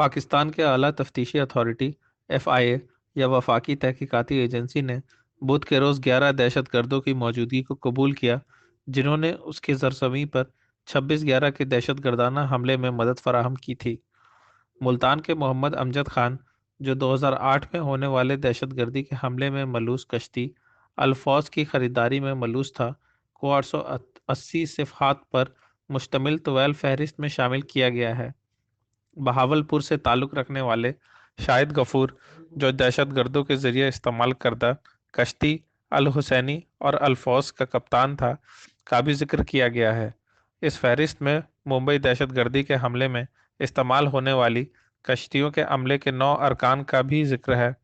पाकिस्तान के आला तफ्तीशी authority, FIA, या वफाकी तहकीकती एजेंसी ने बुध के रोज़ 11 दहशत गर्दों की मौजूदगी को कबूल किया, जिन्होंने उसकी सरजमी पर 26 ग्यारह के दहशत गर्दाना हमले में मदद फराहम की थी। मुल्तान के मोहम्मद अमजद खान, जो 2008 में होने वाले दहशत गर्दी के हमले में मलूस कश्ती, अल्फौज की खरीदारी में मलूस था, को आठ सौ अस्सी सिफात पर मुश्तमिल तवैल फहरिस्त में शामिल किया गया है। बहावलपुर से ताल्लुक़ रखने वाले शाहिद गफूर, जो दहशत गर्दों के ज़रिए इस्तेमाल करदा कश्ती, अल हुसैनी और अल्फौज का कप्तान था, का भी ज़िक्र किया गया है। इस फहरिस्त में मुंबई दहशत गर्दी के हमले में इस्तेमाल होने वाली कश्तियों के अमले के नौ अरकान का भी ज़िक्र है।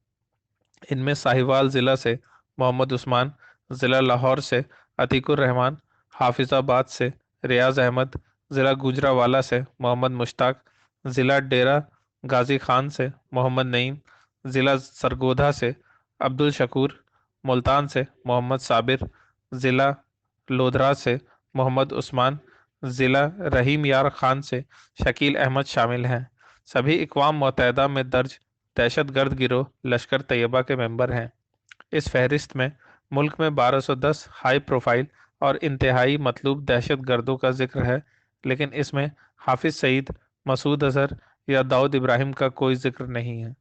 इनमें साहिवाल ज़िला से मोहम्मद उस्मान, ज़िला लाहौर से अतीकुर रहमान, हाफिज़ाबाद से रियाज अहमद, ज़िला गुजरावाला से मोहम्मद मुश्ताक ज़िला डेरा गाजी खान से, मोहम्मद नईम, ज़िला सरगोधा से, अब्दुल शकूर, मुल्तान से, मोहम्मद साबिर, ज़िला लोधरा से, मोहम्मद उस्मान, ज़िला रहीम यार खान से शकील अहमद शामिल हैं। सभी इकवाम मुतहदा में दर्ज दहशत गर्द गिरोह, लश्कर तैयबा के मेंबर हैं। इस फहरिस्त में मुल्क में 1210 हाई प्रोफ़ाइल और इंतहाई मतलूब दहशत गर्दों का ज़िक्र है, लेकिन इसमें हाफिज सईद मसूद अजहर या दाऊद इब्राहिम का कोई ज़िक्र नहीं है।